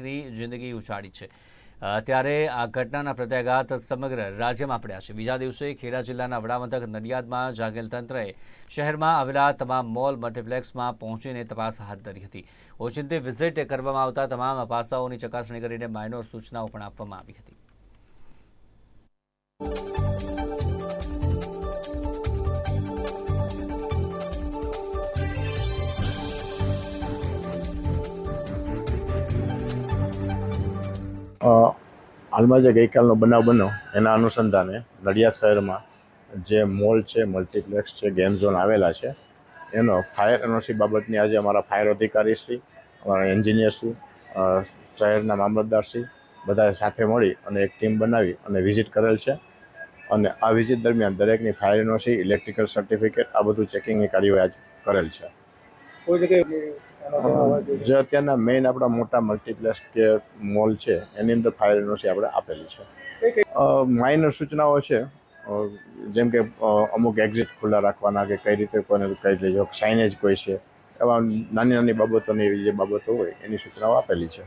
ની જિંદગી ઉછાળી છે. ત્યારે આ ઘટનાના પ્રત્યાઘાત સમગ્ર રાજ્યમાં પડ્યા છે. બીજા દિવસે ખેડા જિલ્લાના વડામથક નડિયાદમાં જાગેલ તંત્રએ શહેરમાં આવેલા તમામ મોલ મલ્ટીપ્લેક્સમાં પહોંચીને તપાસ હાથ ધરી હતી. ઓચિંતી વિઝિટ કરવામાં આવતા તમામ પાસાઓની ચકાસણી કરીને માઇનોર સૂચનાઓ પણ આપવામાં આવી હતી. હાલમાં જે ગઈકાલનો બનાવ બન્યો, એના અનુસંધાને નડિયાદ શહેરમાં જે મોલ છે, મલ્ટીપ્લેક્સ છે, ગેમ ઝોન આવેલા છે, એનો ફાયર એનઓસી બાબતની આજે અમારા ફાયર અધિકારી શ્રી, અમારા એન્જિનિયર શ્રી શહેરના મામલતદારશ્રી બધા સાથે મળી અને એક ટીમ બનાવી અને વિઝિટ કરેલ છે. અને આ વિઝિટ દરમિયાન દરેકની ફાયર એનઓસી, ઇલેક્ટ્રિકલ સર્ટિફિકેટ આ બધું ચેકિંગની કાર્યવાહી કરેલ છે. કોઈ જગ્યાએ? જે અત્યારના મેઇન આપણા મોટા મલ્ટીપ્લેક્સ કે મોલ છે એની અંદર ફાયર એનઓસી આપણે આપેલી છે. માઇનર સૂચનાઓ છે. જેમ કે અમુક એક્ઝિટ ખુલ્લા રાખવાના કે કઈ રીતે કોઈને કઈ લેજો સાઇનેજ કોઈ છે. એવા નાની નાની બાબતોની જે બાબતો હોય એની સૂચનાઓ આપેલી છે.